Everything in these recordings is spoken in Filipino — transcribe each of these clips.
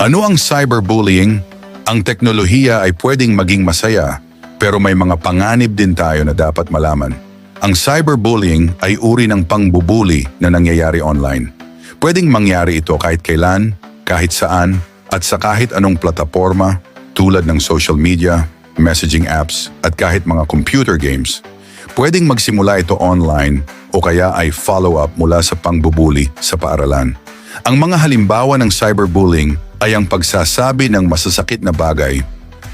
Ano ang cyberbullying? Ang teknolohiya ay pwedeng maging masaya, pero may mga panganib din tayo na dapat malaman. Ang cyberbullying ay uri ng pangbubuli na nangyayari online. Pwedeng mangyari ito kahit kailan, kahit saan, at sa kahit anong plataforma tulad ng social media, messaging apps, at kahit mga computer games. Pwedeng magsimula ito online o kaya ay follow-up mula sa pangbubuli sa paaralan. Ang mga halimbawa ng cyberbullying ay ang pagsasabi ng masasakit na bagay,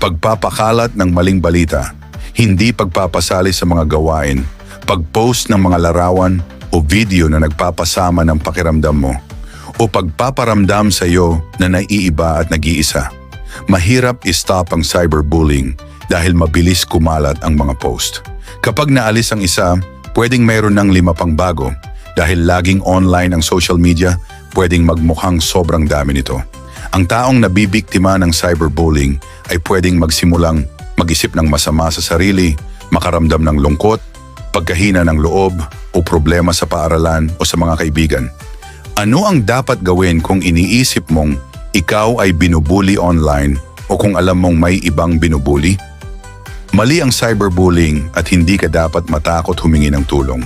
pagpapakalat ng maling balita, hindi pagpapasali sa mga gawain, pagpost ng mga larawan o video na nagpapasama ng pakiramdam mo, o pagpaparamdam sa iyo na naiiba at nag-iisa. Mahirap i-stop ang cyberbullying dahil mabilis kumalat ang mga post. Kapag naalis ang isa, pwedeng mayroon ng lima pang bago dahil laging online ang social media, pwedeng magmukhang sobrang dami nito. Ang taong nabibiktima ng cyberbullying ay pwedeng magsimulang mag-isip ng masama sa sarili, makaramdam ng lungkot, pagkahina ng loob o problema sa paaralan o sa mga kaibigan. Ano ang dapat gawin kung iniisip mong ikaw ay binubuli online o kung alam mong may ibang binubuli? Mali ang cyberbullying at hindi ka dapat matakot humingi ng tulong.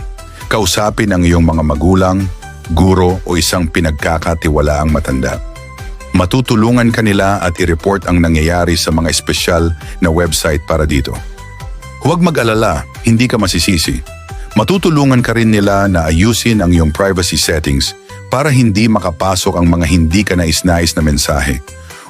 Kausapin ang iyong mga magulang, guro o isang pinagkakatiwalaang matanda. Matutulungan ka nila at i-report ang nangyayari sa mga espesyal na website para dito. Huwag mag-alala, hindi ka masisisi. Matutulungan ka rin nila na ayusin ang iyong privacy settings para hindi makapasok ang mga hindi ka nais-nais na mensahe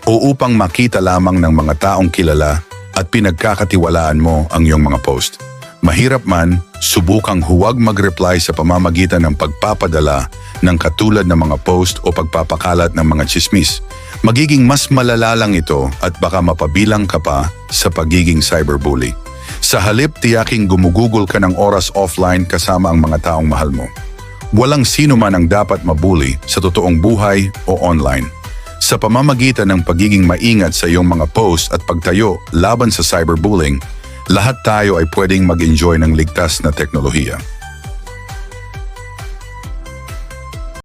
o upang makita lamang ng mga taong kilala at pinagkakatiwalaan mo ang iyong mga post. Mahirap man, subukang huwag mag-reply sa pamamagitan ng pagpapadala ng katulad ng mga post o pagpapakalat ng mga chismis. Magiging mas malala lang ito at baka mapabilang ka pa sa pagiging cyberbully. Sa halip, tiyaking gumugugol ka ng oras offline kasama ang mga taong mahal mo. Walang sino man ang dapat mabuli sa totoong buhay o online. Sa pamamagitan ng pagiging maingat sa iyong mga post at pagtayo laban sa cyberbullying, lahat tayo ay pwedeng mag-enjoy ng ligtas na teknolohiya.